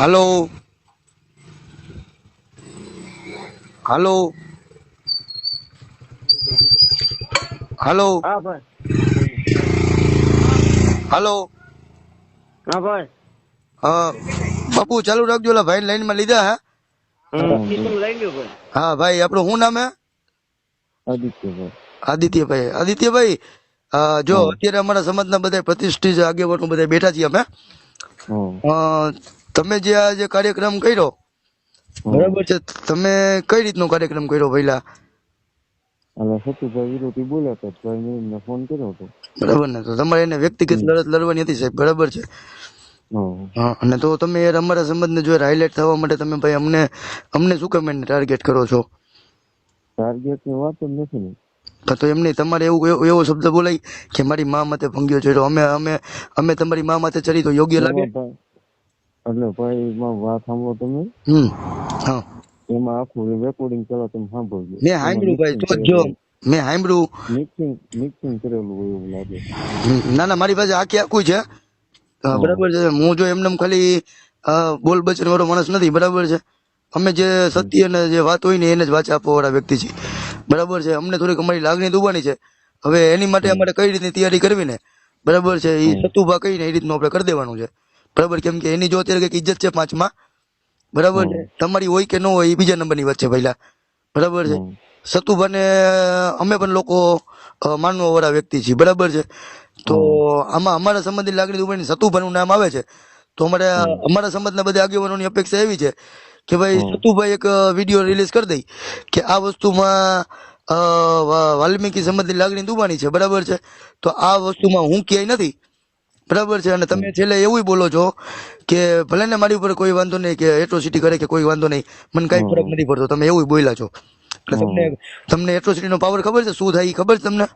હાલો હાલો હાલો હા ભાઈ હાલો હા ભાઈ હા બાપુ ચાલુ રાખજો ઓલા ભાઈ લાઈનમાં લીધા હે હમ, ઈ તમે લઈ લ્યો ભાઈ હા ભાઈ આપણું શું નામ હે આદિત્યભાઈ આદિત્યભાઈ આદિત્યભાઈ અ, જો અત્યારે અમારા સમાજના બધા પ્રતિષ્ઠિત આગેવાનો બધા બેઠા છીએ અમે. હા અ, તમે જે આ જે કાર્યક્રમ કર્યો બરાબર છે? તમે કઈ રીતનો કાર્યક્રમ કર્યો પહેલા? એટલે સતુભાઈ વિરોધી બોલ્યા હતા તો એમને ફોન કર્યો હતો. બરાબર ને? તો તમારે એને વ્યક્તિગત લડત લડવાની હતી સાહેબ બરાબર છે? હા. હા અને તો તમે યાર અમારા સંબંધને જો હાઇલાઇટ થવા માટે તમે ભાઈ અમને અમને શું કામ એને ટાર્ગેટ કરો છો? ટાર્ગેટની વાત જ નથી તો તો એમ નહીં તમારે એવું એવો- શબ્દ બોલાય કે મારી મા માથે ભંગ્યો છે અમે અમે અમે તમારી મા માથે ચડી તો યોગ્ય લાગે? એટલે ભાઈ એમાં વાત સાંભળો તમે? હમ હા. એમાં આખું રેકોર્ડિંગ કરો તમે સાંભળજો. મેં સાંભળ્યું ભાઈ તો જો મેં સાંભળ્યું. મિક્સિંગ મિક્સિંગ કરેલું હોય એવું લાગે. ના ના મારી પાસે આખી આખું છે. બરાબર છે. હું જો એમને ખાલી બોલ બચન વાળો માણસ નથી બરાબર છે. અમે જે સત્ય અને જે વાત હોય ને એને જ વાંચા આપવા વાળા વ્યક્તિ છીએ. બરાબર છે. અમને થોડીક અમારી લાગણી દુબાની છે. હવે એની માટે અમારે કઈ રીતની તૈયારી કરવી ને? બરાબર છે. એ સતુભા કહીને એ રીતનું આપણે કરી દેવાનું છે. બરાબર? કેમ કે એની જો અત્યારે કંઈક ઇજ્જત છે પાંચમાં. બરાબર છે? તમારી હોય કે ન હોય એ બીજા નંબરની વાત છે પહેલા બરાબર છે. સતુભાને અમે પણ લોકો માનવા વાળા વ્યક્તિ છીએ. બરાબર છે? તો આમાં અમારા સંબંધની લાગણી દુબઈની સતુભાનું નામ આવે છે. તો અમારે અમારા સમાજના બધા આગેવાનોની અપેક્ષા એવી છે કે ભાઈ સતુભાઈ એક વીડિયો રિલીઝ કરી દઈ કે આ વસ્તુમાં વાલ્મીકી સમાજની લાગણી દુબાણી છે. બરાબર છે? તો આ વસ્તુમાં હું ક્યાંય નથી. બરાબર છે? અને તમે છેલ્લે એવું બોલો છો કે ભલે ને મારી ઉપર કોઈ વાંધો નહીં કે એટ્રોસિટી કરે કે કોઈ વાંધો નહીં મને કઈ ફરક નથી પડતો. તમે એવું બોલ્યા છો. એટલે તમને તમને એટ્રોસિટી નો પાવર ખબર છે? શું થાય એ ખબર છે તમને?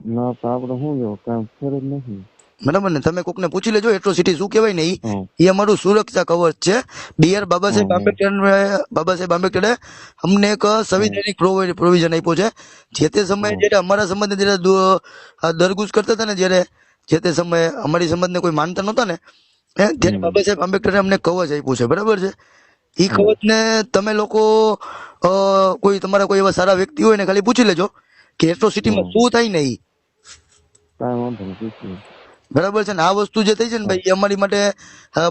ના પાવર શું જો કામ ફરક નથી. બરાબર ને? તમે કોકને પૂછી લેજો એટ્રોસિટી શું કહેવાય ને એ અમારું સુરક્ષા કવચ છે. બીઆર બાબા સાહેબ આંબેડકર બાબા સાહેબ આંબેડકરે અમને એક સંવિધાનિક પ્રોવિઝન આપ્યો છે. જે તે સમયે જયારે અમારા સંબંધે જયારે દરગુજ કરતા હતા ને જયારે જે તે સમયે અમારી સમાજને કોઈ માનતા નહોતા ને હે, ત્યારે બાબા સાહેબ આંબેડકરે અમને કવચ આપ્યું છે બરાબર છે? એ કવચને તમે લોકો કોઈ તમારા કોઈ એવા સારા વ્યક્તિ હોય ને ખાલી પૂછી લેજો કે એટ્રોસિટીમાં શું થાય ને એ નહીં બરાબર છે ને? આ વસ્તુ જે થઈ છે ને ભાઈ એ અમારી માટે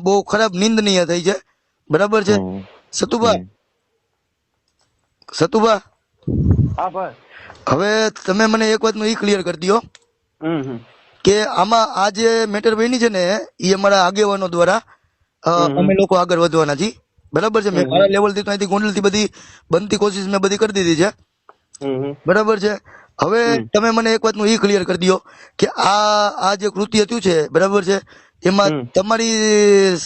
બહુ ખરાબ નિંદનીય થઈ છે. બરાબર છે? સતુભા? સતુભા? હા ભાઈ. હવે તમે મને એક વાતનું ઈ ક્લિયર કરી દો હમ હમ. કે આમાં આ જે મેટર બની છે ને એ અમારા આગેવાનો દ્વારા અમે લોકો આગળ વધવાના છીએ બરાબર છે? મેં મારા લેવલથી થી અહીંથી ગોંડલથી બધી બનતી કોશિશ મેં બધી કરી દીધી છે. બરાબર છે? હવે તમે મને એક વાતનું ઈ ક્લિયર કરી દો કે આ આ જે કૃત્ય થયું છે બરાબર છે? એમાં તમારી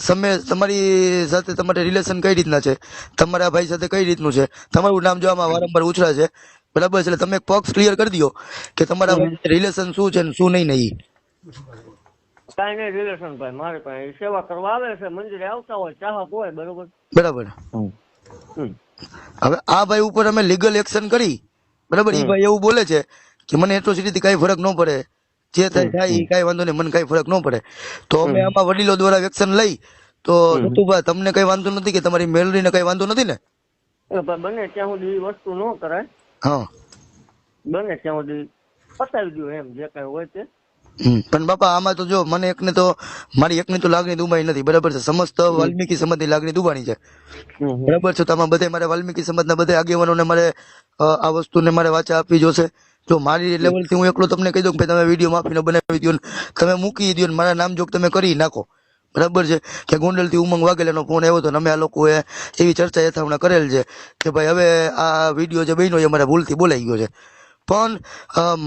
સમય તમારી સાથે તમારે રિલેશન કઈ રીતના છે? તમારા ભાઈ સાથે કઈ રીતનું છે? તમારું નામ જો આમાં વારંવાર ઉછળા છે. બરાબર એટલે તમે એક પક્ષ ક્લિયર કરી દો કે તમારા રિલેશન શું છે ને શું નહીં નહીં કાંઈ નહીં રિલેશન ભાઈ મારે પાસે સેવા કરવા આવે છે મંદિરે આવતા હોય ચાહક હોય બરોબર? બરાબર. હા હમ. હવે આ ભાઈ ઉપર અમે લીગલ એક્શન કરી. બરાબર એ ભાઈ એવું બોલે છે કે મને એટ્રોસિટીથી કઈ ફરક ન પડે. જે થાય એ કઈ વાંધો નહીં મને કઈ ફરક ન પડે. તો અમે આમાં વડીલો દ્વારા વેક્સિન લઈ તો સતુભાઈ તમને કઈ વાંધો નથી કે તમારી મેલરી ને કઈ વાંધો નથી ને? બને ત્યાં સુધી વસ્તુ ન કરાય. હા. બને ત્યાં સુધી પતાવી દઉં એમ જે કઈ હોય તે. પણ બાપા આમાં તો જો મને એકને તો મારી એકની તો લાગણી દુબાઈ નથી બરાબર છે? સમસ્ત વાલ્મીકી સમાજની લાગણી દુબાણી છે. બરાબર છે? તો આમાં બધે મારે વાલ્મીકી સમાજના બધા આગેવાનોને મારે આ વસ્તુને મારે વાચા આપવી જોશે. જો મારી લેવલથી હું એકલો તમને કહી દઉં કે ભાઈ તમે વીડિયો માફીને બનાવી દો તમે મૂકી દો ને. મારા નામ જોગ તમે કરી નાખો. બરાબર છે? કે ગોંડલથી ઉમંગ વાઘેલાનો ફોન આવ્યો હતો અમે આ લોકોએ એવી ચર્ચા યથાવણા કરેલ છે કે ભાઈ હવે આ વીડિયો જે બન્યો એ મારે ભૂલથી બોલાઈ ગયો છે. પણ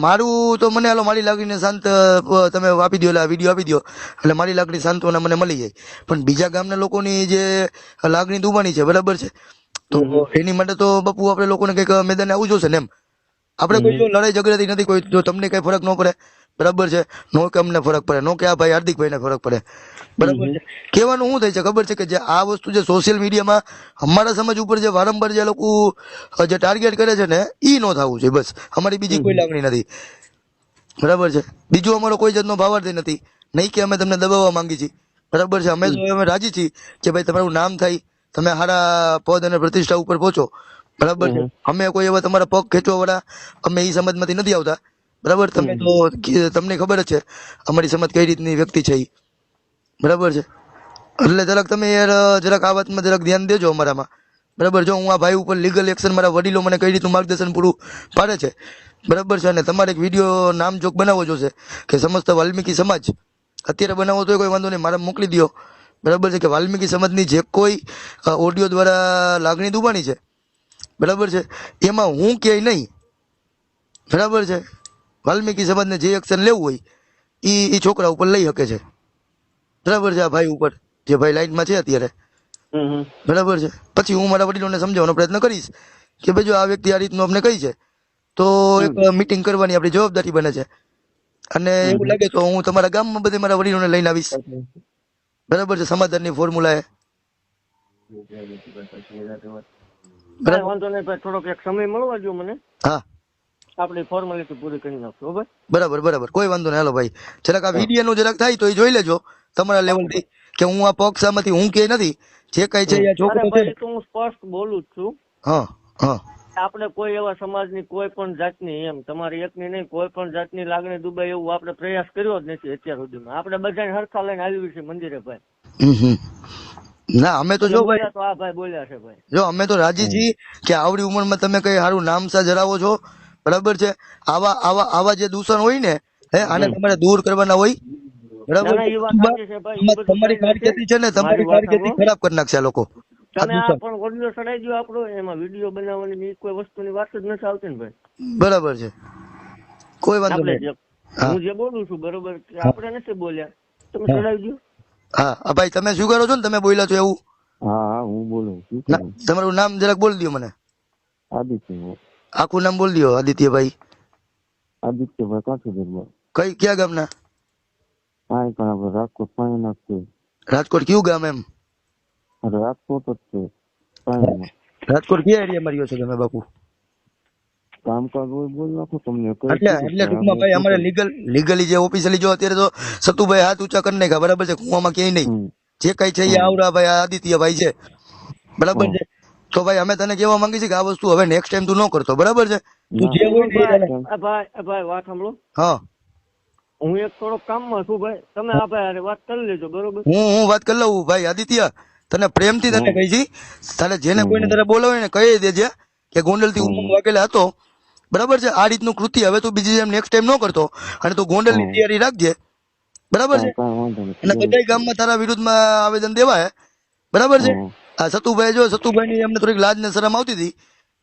મારું તો મને હાલો મારી લાગણીને શાંત તમે આપી દો એટલે આ વીડિયો આપી દો એટલે મારી લાગણી સાંત્વના મને મળી જાય. પણ બીજા ગામના લોકોની જે લાગણી દુબાણી છે બરાબર છે? તો એની માટે તો બાપુ આપણે લોકોને કંઈક મેદાને આવવું જોશે ને એમ? આપણે કોઈ જો લડાઈ ઝઘડાથી નથી કોઈ જો તમને કઈ ફરક ન પડે બરાબર છે? નો કે અમને ફરક પડે નો કે આ ભાઈ હાર્દિકભાઈને ફરક પડે બરાબર છે? કહેવાનું શું થાય છે? ખબર છે કે જે આ વસ્તુ જે સોશિયલ મીડિયામાં અમારા સમાજ ઉપર જે વારંવાર જે લોકો જે ટાર્ગેટ કરે છે ને એ ન થવું છે બસ. અમારી બીજી કોઈ લાગણી નથી. બરાબર છે? બીજું અમારો કોઈ જાતનો ભાવાર્થ નથી. નહીં કે અમે તમને દબાવવા માંગી છીએ. બરાબર છે? અમે તો અમે રાજી છીએ કે ભાઈ તમારું નામ થાય તમે સારા પદ અને પ્રતિષ્ઠા ઉપર પહોંચો. બરાબર છે? અમે કોઈ એવા તમારા પગ ખેંચવા વાળા અમે એ સમાજમાંથી નથી આવતા. બરાબર? તમે તો તમને ખબર જ છે. અમારી સમાજ કઈ રીતની વ્યક્તિ છે એ બરાબર છે? એટલે જરાક તમે યાર જરાક આ વાતમાં જરાક ધ્યાન દેજો અમારામાં. બરાબર? જો હું આ ભાઈ ઉપર લીગલ એક્શન મારા વડીલો મને કઈ રીતનું માર્ગદર્શન પૂરું પાડે છે? બરાબર છે? અને તમારે એક વીડિયો નામજોગ બનાવવો જોશે કે સમસ્ત વાલ્મીકી સમાજ. અત્યારે બનાવો તો કોઈ વાંધો નહીં મારે મોકલી દો બરાબર છે? કે વાલ્મીકી સમાજની જે કોઈ ઓડિયો દ્વારા લાગણી દુબાણી છે બરાબર છે? એમાં હું ક્યાંય નહીં. બરાબર છે? વાલ્મીકી સમાજને જે એક્શન લેવું હોય એ એ છોકરા ઉપર લઈ શકે છે. બરાબર છે આ ભાઈ ઉપર? જે ભાઈ લાઈનમાં છે અત્યારે. બરાબર છે? પછી હું મારા વડીલોને સમજાવવાનો પ્રયત્ન કરીશ કે ભાઈ જો આ વ્યક્તિ આ રીતનું અમને કહી છે તો એક મીટિંગ કરવાની આપણી જવાબદારી બને છે. અને એવું લાગે તો હું તમારા ગામમાં બધે મારા વડીલોને લઈને આવીશ. બરાબર છે? સમાધાનની ફોર્મ્યુલા એ. કાંઈ વાંધો નહીં ભાઈ થોડોક એક સમય મળવા જો મને. હા. આપણી ફોર્માલિટી પૂરી કરી નાખશું બરાબર બરાબર. કોઈ વાંધો નહીં હાલો ભાઈ. જરાક આ વીડિયો નું જરાક થાય તો એ જોઈ લેજો. તમારા લેવલથી કે હું આ પક્ષામાંથી હું કે નથી જે કઈ છે આ છોકરો છે. તો હું સ્પષ્ટ બોલું જ છું. હા હા. આપણે કોઈ એવા સમાજની કોઈ પણ જાતની એમ તમારી એકની નહીં કોઈ પણ જાતની લાગણી દુબઈ એવું આપણે પ્રયાસ કર્યો જ નથી અત્યાર સુધીમાં. આપણે બધાને હરખા લઈને આવી છે મંદિરે ભાઈ. ના અમે તો જો ભાઈ બોલ્યા તો આ ભાઈ બોલ્યા છે ભાઈ. જો અમે તો રાજી છીએ કે આવડી ઉંમરમાં તમે કઈ સારું નામ સા ધરાવો છો? બરાબર છે? આવા આવા આવા જે દૂષણ હોય ને હે આને તમારે દૂર કરવાના હોય. બરાબર? તમારી કારકિર્દી છે ને તમારી કારકિર્દી ખરાબ કરી નાખશે આ લોકો. તમે આ પણ ઓડિયો ચડાઈ દો આપણો એમાં વીડિયો બનાવવાની કોઈ વસ્તુની વાત જ નથી આવતી ને ભાઈ. બરાબર છે. કોઈ વાંધો નહીં. હું. જે બોલું છું બરોબર આપણે નથી બોલ્યા. તમે ચડાવી દો હા ભાઈ તમે શું કરો છો ને? તમે બોલ્યા છો એવું? હા હા હું બોલું શું તમારું નામ જરાક બોલી દો મને. આદિત્ય આખું નામ બોલી દો આદિત્યભાઈ આદિત્યભાઈ કાઠીગઢમાં કઈ ક્યાં ગામના? હા પણ આપણે રાજકોટ પાણીનાથ છે. રાજકોટ કયું ગામ એમ? રાજકોટ જ છે રાજકોટ કયા એરિયામાં રહ્યો છો તમે બાપુ? કામકાજ હોય બોલ નાખો તમને એટલે એટલે ટૂંકમાં ભાઈ અમારે લીગલ લીગલી જે ઓફિસિયલી જો અત્યારે તો સતુભાઈ હાથ ઊંચા કરી નાખ્યા બરાબર છે? કુવામાં ક્યાંય નહીં. જે કઈ છે એ આવડા ભાઈ આ આદિત્યભાઈ છે. બરાબર છે? તો ભાઈ અમે તને કહેવા માંગી છીએ કે આ વસ્તુ હવે નેક્સ્ટ ટાઈમ તું ન કરતો બરાબર છે? તું જે હોય ને એ તને- આ ભાઈ ભાઈ વાત સાંભળો. હા. હું એક થોડોક કામમાં છું ભાઈ. તમે આ ભાઈ વાત કરી લેજો બરોબર? હું હું વાત કરી લઉં ભાઈ આદિત્ય. તને પ્રેમથી તને કહી છી. તારે જેને કોઈને તારે બોલાવે ને કહી દેજે કે ગોંડલથી વાગેલા હતો. બરાબર છે? આ રીતનું કૃતિ હવે તું બીજી જેમ નેક્સ્ટ ટાઈમ ન કરતો. અને તું ગોંડલની તૈયારી રાખજે. બરાબર છે? અને બધા ગામમાં તારા વિરુદ્ધમાં આવેદન દેવાય. બરાબર છે? આ સતુભાઈ જો સતુભાઈ ની એમને થોડીક લાજ ને શરમ આવતી હતી.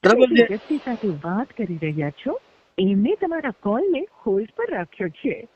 બરાબર છે? વ્યક્તિ સાથે વાત કરી રહ્યા છો? એમને તમારા કોલને હોલ્ડ પર રાખ્યો છે.